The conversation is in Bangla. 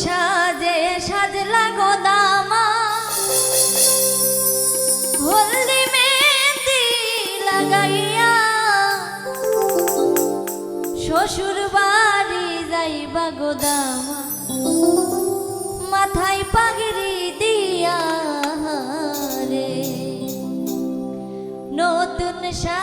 সাজে সাজলা গো দামা হলদি মেহেন্দি লাগাইয়া শ্বশুর বাড়ি যাইবা গো দামা মাথায় পাগড়ি দিয়া রে নতুন সা